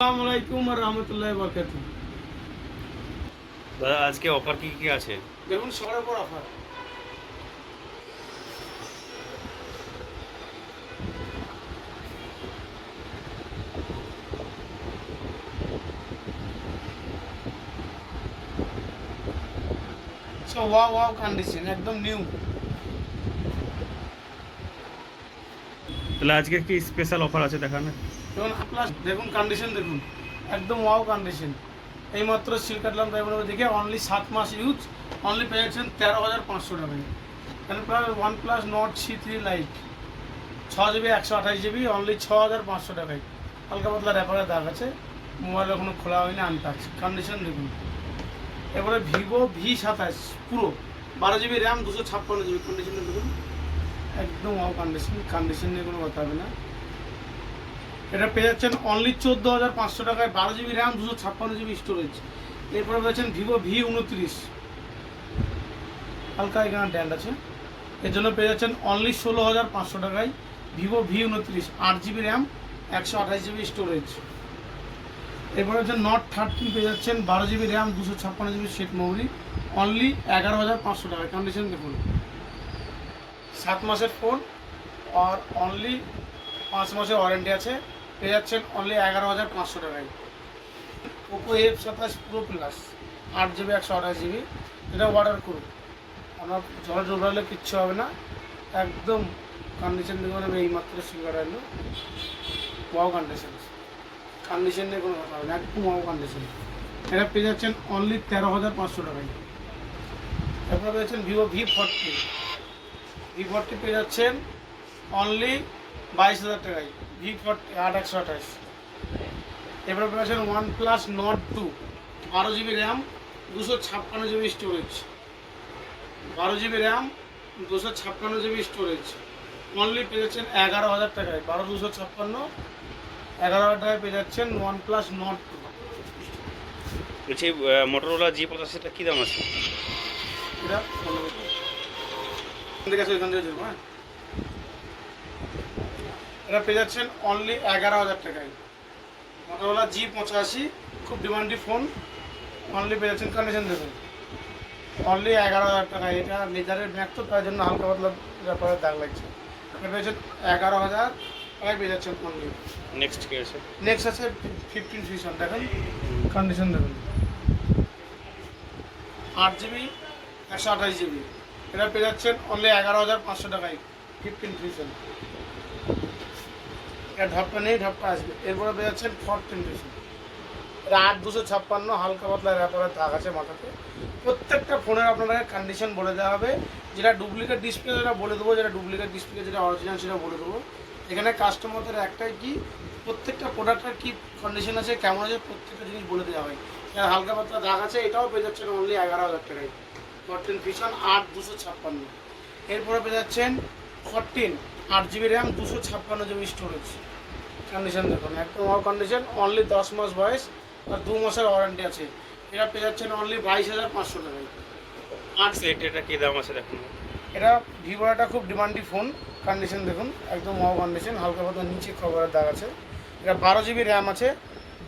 আসসালামু আলাইকুম আর রহমতুল্লাহ বরকাত দাদা আজকে অফার কি কি আছে? দেখুন সবার উপর offer so wow wow condition একদম নিউ তাহলে আজকে কি স্পেশাল অফার আছে দেখান? দেখুন প্লাস দেখুন কন্ডিশন দেখুন। একদম ওয়াও কন্ডিশন এইমাত্র সিল কাটলাম, তাই বলে দেখে অনলি সাত মাস ইউজ অনলি পেয়ে যাচ্ছেন তেরো হাজার পাঁচশো টাকায় plus one plus Nord C three lite ছ জিবি একশো আঠাশ জিবি অনলি ছ হাজার পাঁচশো টাকায়। হালকা পাতলা র্যাপারের দাগ আছে। মোবাইল এখনও খোলা হয়নি আনটাচ কন্ডিশন দেখুন। এবারে ভিভো ভি সাতাশ, পুরো। বারো জিবি র্যাম দুশো ছাপ্পান্ন জিবি কন্ডিশন দেখুন। একদম কন্ডিশন কন্ডিশন নিয়ে কোনো কথা হবে না। এটা পেয়ে যাচ্ছেন অনলি চোদ্দ হাজার পাঁচশো টাকায় বারো জিবি র্যাম দুশো ছাপ্পান্ন জিবি স্টোরেজ এরপরে পেয়েছেন ভিভো ভি উনত্রিশ। হালকা এখানে ড্যান্ড আছে। এর জন্য পেয়ে যাচ্ছেন অনলি ষোলো হাজার পাঁচশো টাকায় ভিভো ভি উনত্রিশ, আট জিবি র্যাম একশো আঠাশ জিবি স্টোরেজ এরপরে হচ্ছে নট থার্টিন পেয়ে যাচ্ছেন বারো জিবি র্যাম দুশো ছাপ্পান্ন জিবি সেট মেমোরি অনলি এগারো হাজার পাঁচশো টাকায়। কন্ডিশন দেখুন। সাত মাসের ফোন আর অনলি পাঁচ মাসের ওয়ারেন্টি আছে। পেয়ে যাচ্ছেন অনলি এগারো হাজার পাঁচশো টাকায়। ওপো এফ সাতাশ প্রো প্লাস আট জিবি একশো আঠাশ জিবি এটা অর্ডার করুন। আপনার জল জোগালে কিচ্ছু হবে না। একদম কন্ডিশন দেখবেন আমি এইমাত্র সিঙ্গার এলো। ওয়াও কন্ডিশন কন্ডিশন নিয়ে কোনো কথা হবে না, একদম ওয়াও কন্ডিশন এটা পেয়ে যাচ্ছেন অনলি তেরো হাজার পাঁচশো টাকায়। তারপরে পেয়েছেন Vivo V forty V forty পেয়ে যাচ্ছেন অনলি বাইশ হাজার টাকায়। ভি ফর্টি আট একশো আঠাশ এবারে পেয়েছেন ওয়ান প্লাস নট টু বারো জিবি র্যাম দুশো ছাপ্পান্ন জিবি স্টোরেজ বারো জিবি র্যাম দুশো ছাপ্পান্ন জিবি স্টোরেজ অনলি পেয়ে যাচ্ছেন এগারো হাজার টাকায়। বারো দুশো ছাপ্পান্ন এগারো হাজার টাকায় পেয়ে যাচ্ছেন ওয়ান প্লাস নট টু বলছি মোটরোলা জি পঁচাশিটা কী দাম আছে? এটা থেকে এখান থেকে হ্যাঁ? এটা পেয়ে যাচ্ছেন অনলি এগারো হাজার টাকায়। মোটরওয়ালা জি পঁচাশি খুব ডিমান্ডি ফোন অনলি পেয়ে যাচ্ছেন কন্ডিশন দেখুন অনলি এগারো হাজার টাকায়। এটা লেজারের ব্যাগ তো তার জন্য হালকা পাতলা ব্যাপারে দাগ লাগছে। এটা পেয়েছেন এগারো হাজার টাকায় পেয়ে যাচ্ছেন অনলি নেক্সট কি আছে? নেক্সট আছে ফিফটিন ফিশন দেখেন। কন্ডিশন দেখুন। আট জিবি একশো আঠাশ জিবি এটা পেয়ে যাচ্ছেন অনলি এগারো হাজার পাঁচশো টাকায় ফিফটিন ফিশন এটা নেই, ঢপটা আসবে। এরপরে পেয়ে যাচ্ছেন ফোরটিন ফিশন এটা আট দুশো ছাপ্পান্ন, হালকা পাতলা ব্যাপারে দাগ আছে মাথাতে। প্রত্যেকটা ফোনের আপনাদের কন্ডিশন বলে দেওয়া হবে। যেটা ডুপ্লিকেট ডিসপ্লে যেটা বলে দেবো, যেটা ডুপ্লিকেট ডিসপ্লে যেটা অরিজিনাল সেটা বলে দেবো। এখানে কাস্টমারদের একটাই কি, প্রত্যেকটা প্রোডাক্টের কি কন্ডিশন আছে, কেমন আছে, প্রত্যেকটা জিনিস বলে দেওয়া হয়। এর হালকা পাতলা দাগ আছে, এটাও পেয়ে যাচ্ছেন অনলি এগারো হাজার টাকায়। ফোরটিন ফিশন আট দুশো ছাপ্পান্ন। এরপরে পেয়ে যাচ্ছেন ফোরটিন আট জিবি র্যাম দুশো ছাপ্পান্ন জিবি স্টোরেজ কন্ডিশন দেখুন। একদম অল কন্ডিশন অনলি দশ মাস বয়স আর দু মাসের ওয়ারেন্টি আছে। এটা পেয়ে যাচ্ছেন অনলি বাইশ হাজার পাঁচশো টাকায়। আট এটা কী দাম আছে দেখুন? এটা ভিভো একটা খুব ডিমান্ডি ফোন কন্ডিশন দেখুন একদম ওয়াও কন্ডিশন হালকা পাতলা নিচে খবরের দাগ আছে। এটা বারো জিবি র্যাম আছে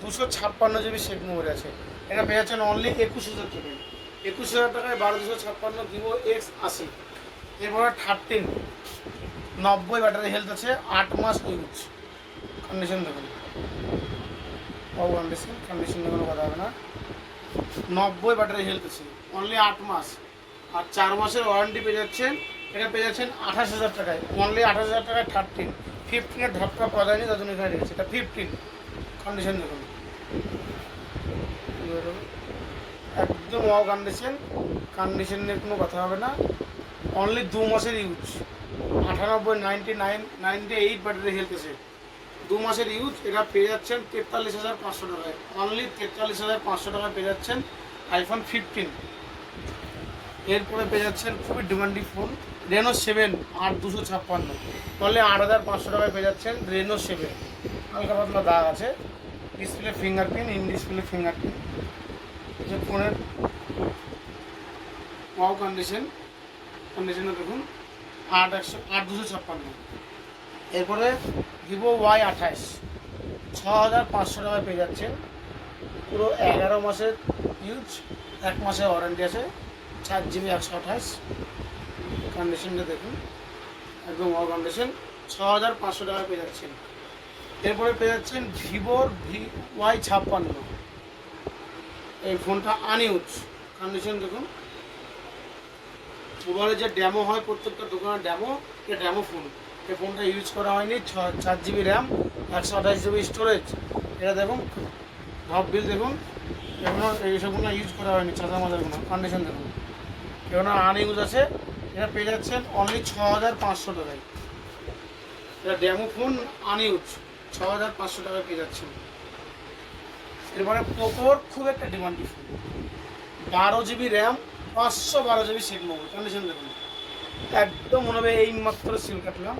দুশো ছাপ্পান্ন জিবি সেট মেমোরি আছে। এটা পেয়ে যাচ্ছেন অনলি একুশ হাজার টাকায়। একুশ হাজার টাকায় বারো দুশো ছাপ্পান্ন ভিভো এক্স আশি। এরপরে থার্টিন নব্বই ব্যাটারি হেলথ আছে, আট মাস ইউজ কন্ডিশন দেখুন। কন্ডিশন নিয়ে কোনো কথা হবে না। নব্বই ব্যাটারি হেলথ আছে অনলি আট মাস। আর চার মাসের ওয়ারেন্টি পেয়ে যাচ্ছেন, এটা পেয়ে যাচ্ছেন আঠাশ হাজার টাকায়। অনলি আঠাশ হাজার টাকায় থার্টিন ফিফটিনের ঢপকা পাওয়া যায়নি, তার জন্য এখানে রেখেছে এটা ফিফটিন কন্ডিশন দেখুন। একদম ওয়াও কন্ডিশন কন্ডিশন নিয়ে কোনো কথা হবে না। অনলি দু মাসের ইউজ আটানব্বই ninety nine, ninety eight battery health দু মাসের ইউজ এটা পেয়ে যাচ্ছেন তেতাল্লিশ হাজার পাঁচশো টাকায়। অনলি তেতাল্লিশ হাজার পাঁচশো টাকায় পেয়ে যাচ্ছেন আইফোন ফিফটিন এরপরে পেয়ে যাচ্ছেন খুবই ডিমান্ডিং ফোন রেনো সেভেন আট দুশো ছাপ্পান্ন। তাহলে আট হাজার পাঁচশো টাকায় পেয়ে যাচ্ছেন রেনো সেভেন হালকা পাতলা দাগ আছে। Display fingerprint in display fingerprint যে ফোনের ওয়াও কন্ডিশন কন্ডিশনে দেখুন। আট একশো, আট দুশো ছাপ্পান্ন। এরপরে ভিভো ওয়াই আঠাশ ছ হাজার পাঁচশো টাকায় পেয়ে যাচ্ছেন পুরো এগারো মাসের ইউজ এক মাসের ওয়ারেন্টি আছে, চার জিবি একশো আঠাশ। কন্ডিশনটা দেখুন, একদম ওয়ার কন্ডিশন ছ হাজার পাঁচশো টাকায় পেয়ে যাচ্ছেন। এরপরে পেয়ে যাচ্ছেন ভিভোর ভি ওয়াই ছাপ্পান্ন। এই ফোনটা আনইউজ কন্ডিশন দেখুন। মোবাইলে যে ড্যামো হয় প্রত্যেকটা দোকানের ড্যামো এ ড্যামো ফোন এই ফোনটা ইউজ করা হয়নি, ছ, চার জিবি র্যাম একশো আঠাশ জিবি স্টোরেজ এটা দেখুন ভাব বিল দেখুন এগুলো এইসবগুলো ইউজ করা হয়নি, চাঁদা মাদারগুলো কন্ডিশন দেখুন। এগুলো আনইউজ আছে, এটা পেয়ে যাচ্ছেন অনলি ছ হাজার পাঁচশো টাকায়। এটা ড্যামো ফোন আনইউজ ছ হাজার পাঁচশো টাকায় পেয়ে যাচ্ছেন। এরপরে পোকোর খুব একটা ডিমান্ডি ফোন বারো জিবি র্যাম পাঁচশো বারো জিবি সিট মোবাইল কন্ডিশন দেখুন। একদম মনে হবে এই মাত্র সিল কাটলাম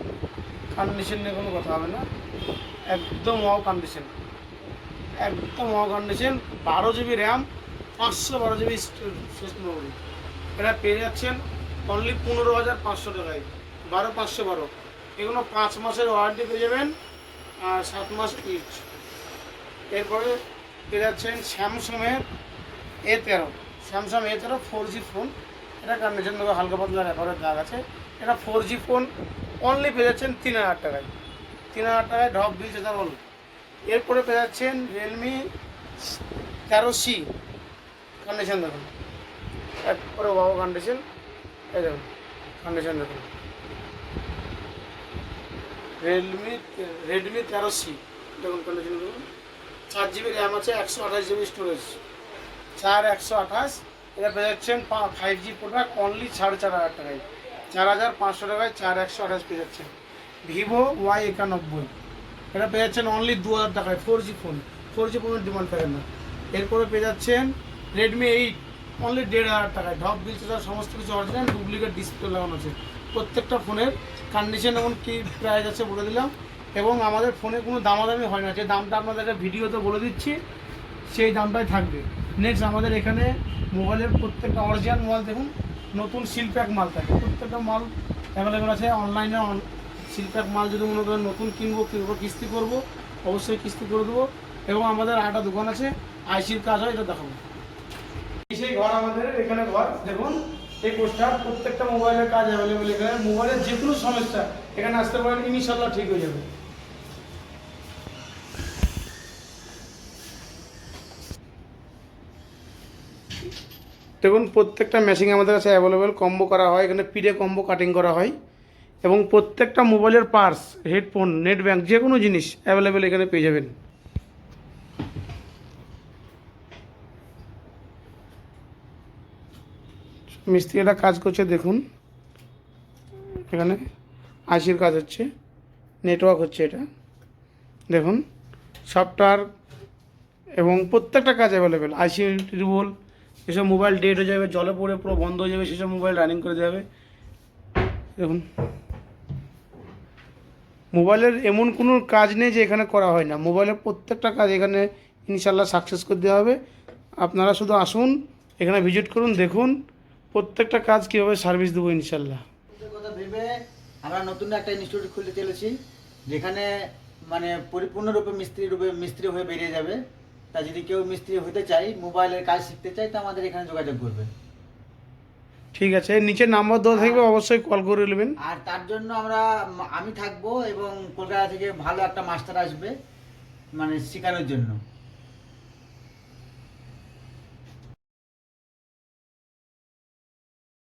কন্ডিশন নিয়ে কোনো কথা হবে না। একদম ওয়াও কন্ডিশন একদম ওয়াও কন্ডিশন বারো জিবি র্যাম পাঁচশো বারো জিবি সিট মোবাইল এটা পেয়ে যাচ্ছেন অনলি পনেরো হাজার পাঁচশো টাকায়, বারো পাঁচশো বারো। এগুলো পাঁচ মাসের ওয়ারেন্টি পেয়ে যাবেন, আর সাত মাস ইউজ এরপরে পেয়ে যাচ্ছেন স্যামসাংয়ের এ তেরো। স্যামসাং এ তেরো ফোর জি ফোন এটা কন্ডিশন দেবো হালকা পাতলা রেকর্ডের দাগ আছে। এটা ফোর জি ফোন অনলি পেয়ে যাচ্ছেন তিন হাজার টাকায়। তিন হাজার টাকায় ড্রপ বিল যেটা বল এরপরে পেয়ে যাচ্ছেন রিয়েলমি তেরো সি কন্ডিশন দেখুন। একবারে বাবু কন্ডিশন এই দেখুন কন্ডিশন দেখুন। রেডমি রেডমি তেরো সি দেখুন কন্ডিশন দেখুন। চার জিবি র্যাম আছে, একশো আঠাশ জিবি স্টোরেজ চার একশো আঠাশ। এটা পেয়ে যাচ্ছেন ফাইভ জি প্রোডাক্ট অনলি সাড়ে চার হাজার টাকায়। চার হাজার পাঁচশো টাকায় চার একশো আঠাশ পেয়ে যাচ্ছেন। ভিভো ওয়াই একানব্বই। এটা পেয়ে যাচ্ছেন অনলি দু হাজার টাকায় four G phone four G ফোনের ডিমান্ড থাকে না। এরপরে পেয়ে যাচ্ছেন রেডমি এইট অনলি দেড় হাজার টাকায়। ড্রপ বিল ছাড়া সমস্ত কিছু অরিজিনাল ডুপ্লিকেট ডিসপ্লে লাগানো আছে। প্রত্যেকটা ফোনের কন্ডিশন এমন কী প্রাইস আছে বলে দিলাম। এবং আমাদের ফোনে কোনো দামাদামি হয় না। যে দামটা আপনাদেরকে ভিডিওতে বলে দিচ্ছি, সেই দামটাই থাকবে। নেক্সট আমাদের এখানে মোবাইলের প্রত্যেকটা অরিজিনাল মোবাইল দেখুন, নতুন সিলপ্যাক মাল থাকে। প্রত্যেকটা মাল অ্যাভেলেবেল আছে অনলাইনে সিলপ্যাক মাল যদি মনে করেন নতুন কিনবো কিনবো, কিস্তি করব, অবশ্যই কিস্তি করে দেবো। এবং আমাদের আটা দোকান আছে, আইসির কাজ হয়, এটা দেখাবো। সেই ঘর আমাদের, এখানে ঘর, দেখুন, এই পোস্টার, প্রত্যেকটা মোবাইলের কাজ অ্যাভেলেবেল এখানে। মোবাইলের যে কোনো সমস্যা, এখানে আসতে পারেন ইনশাল্লাহ ঠিক হয়ে যাবে। দেখুন, প্রত্যেকটা মেশিন আমাদের কাছে অ্যাভেলেবেল কম্বো করা হয়। এখানে পিডে কম্বো কাটিং করা হয়। এবং প্রত্যেকটা মোবাইলের পার্স হেডফোন নেট ব্যাঙ্ক যে কোনো জিনিস অ্যাভেলেবেল এখানে পেয়ে যাবেন। মিস্ত্রিরা কাজ করছে, দেখুন। এখানে আশির কাজ হচ্ছে নেটওয়ার্ক হচ্ছে এটা। দেখুন সফটওয়্যার এবং প্রত্যেকটা কাজ অ্যাভেলেবেল আইসি রিবল এসব মোবাইল ডেড হয়ে যাবে, জলে পড়ে পুরো বন্ধ হয়ে যাবে, সেসব মোবাইল রানিং করে দেওয়া হবে। দেখুন। মোবাইলের এমন কোনো কাজ নেই যে এখানে করা হয় না। মোবাইলের প্রত্যেকটা কাজ এখানে ইনশাল্লাহ সাকসেস করে দেওয়া হবে। আপনারা শুধু আসুন, এখানে ভিজিট করুন, দেখুন প্রত্যেকটা কাজ কীভাবে সার্ভিস দেবো ইনশাল্লাহ কথা ভেবে আমরা নতুন একটা ইনস্টিটিউট খুলতে চলেছি, যেখানে মানে পরিপূর্ণরূপে মিস্ত্রি রূপে মিস্ত্রি হয়ে বেরিয়ে যাবে। তা যদি কেউ মিস্ত্রি হতে চাই মোবাইলের কাজ শিখতে চাই তো আমাদের এখানে যোগাযোগ করবে ঠিক আছে নিচে নাম্বার দেওয়া থাকবে অবশ্যই কল করে নেবেন। আর তার জন্য আমরা আমি থাকব এবং কলকাতা থেকে ভালো একটা মাস্টার আসবে মানে শেখানোর জন্য।